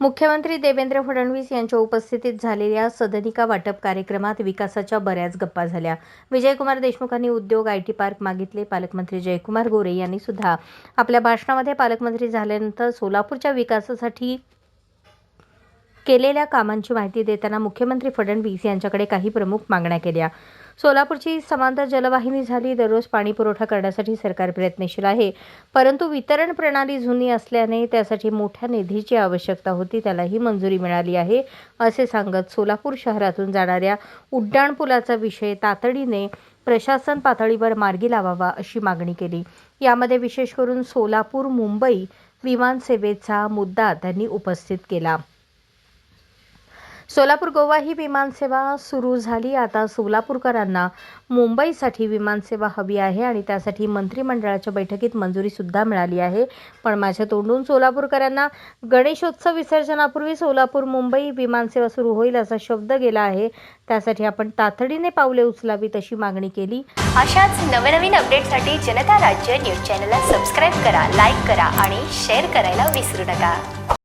मुख्यमंत्री देवेंद्र फडणवीस यांच्या उपस्थितीत झालेल्या सदनिका वाटप कार्यक्रमात विकासाच्या बऱ्याच गप्पा झाल्या. विजयकुमार देशमुखांनी उद्योग आय टी पार्क मागितले. पालकमंत्री जयकुमार गोरे यांनी सुद्धा आपल्या भाषणामध्ये पालकमंत्री झाल्यानंतर सोलापूरच्या विकासासाठी केलेल्या कामांची माहिती देताना मुख्यमंत्री फडणवीस यांच्याकडे काही प्रमुख मागण्या केल्या. सोलापूरची समांतर जलवाहिनी झाली दररोज पाणी पुरवठा करण्यासाठी सरकार प्रयत्नशील आहे. परंतु वितरण प्रणाली जुनी असल्याने त्यासाठी मोठ्या निधीची आवश्यकता होती त्यालाही मंजुरी मिळाली आहे असे सांगत सोलापूर शहरातून जाणाऱ्या उड्डाणपुलाचा विषय तातडीने प्रशासन पातळीवर मार्गी लावावा अशी मागणी केली. यामध्ये विशेष करून सोलापूर मुंबई विमानसेवेचा मुद्दा त्यांनी उपस्थित केला. सोलापूर गोवा ही विमानसेवा सुरू झाली. आता सोलापूरकरांना मुंबईसाठी विमानसेवा हवी आहे आणि त्यासाठी मंत्रिमंडळाच्या बैठकीत मंजुरीसुद्धा मिळाली आहे. पण माझ्या तोंडून सोलापूरकरांना गणेशोत्सव विसर्जनापूर्वी सोलापूर मुंबई विमानसेवा सुरू होईल असा शब्द गेला आहे. त्यासाठी आपण तातडीने पावले उचलावीत अशी मागणी केली. अशाच नवनवीन अपडेटसाठी जनता राज्य न्यूज चॅनलला सबस्क्राईब करा लाईक करा आणि शेअर करायला विसरू नका.